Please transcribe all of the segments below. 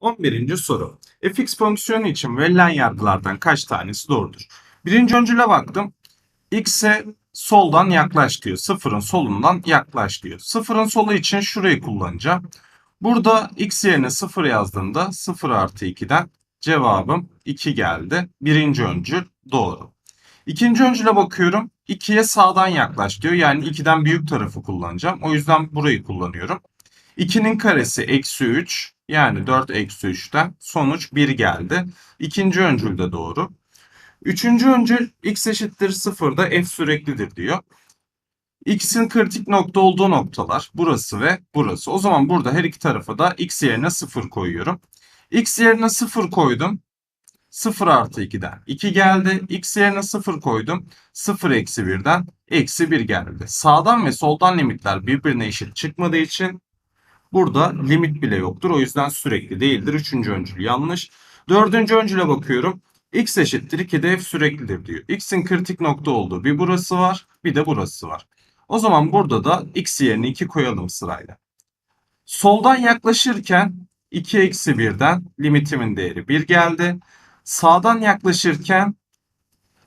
11. soru. fx fonksiyonu için verilen yargılardan kaç tanesi doğrudur? Birinci öncüle baktım. x'e soldan yaklaş diyor. Sıfırın solundan yaklaş diyor. Sıfırın solu için şurayı kullanacağım. Burada x yerine 0 yazdığımda 0 artı 2'den cevabım 2 geldi. Birinci öncül doğru. İkinci öncüle bakıyorum. 2'ye sağdan yaklaş diyor. Yani 2'den büyük tarafı kullanacağım. O yüzden burayı kullanıyorum. 2'nin karesi eksi 3 yani 4 eksi 3'ten sonuç 1 geldi. İkinci öncül de doğru. Üçüncü öncül x eşittir 0'da f süreklidir diyor. X'in kritik nokta olduğu noktalar burası ve burası. O zaman burada her iki tarafa da x yerine 0 koyuyorum. x yerine 0 koydum. 0 artı 2'den 2 geldi. X yerine 0 koydum. 0 eksi 1'den eksi 1 geldi. Sağdan ve soldan limitler birbirine eşit çıkmadığı için burada limit bile yoktur. O yüzden sürekli değildir. Üçüncü öncül yanlış. Dördüncü öncüle bakıyorum. X eşittir 2'de f süreklidir diyor. X'in kritik nokta olduğu bir burası var bir de burası var. O zaman burada da x yerine 2 koyalım sırayla. Soldan yaklaşırken 2 eksi 1'den limitimin değeri 1 geldi. Sağdan yaklaşırken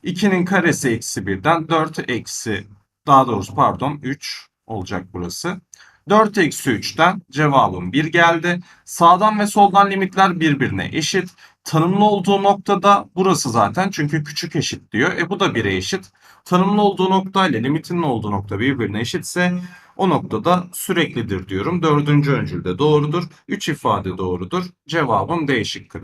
2'nin karesi eksi 1'den 4 eksi daha doğrusu pardon 3 olacak burası. 4 eksi 3'ten cevabım 1 geldi. Sağdan ve soldan limitler birbirine eşit. Tanımlı olduğu noktada burası zaten çünkü küçük eşit diyor. E bu da 1'e eşit. Tanımlı olduğu nokta ile limitinin olduğu nokta birbirine eşitse o noktada süreklidir diyorum. Dördüncü öncül de doğrudur. 3 ifade doğrudur. Cevabım D şıkkıdır.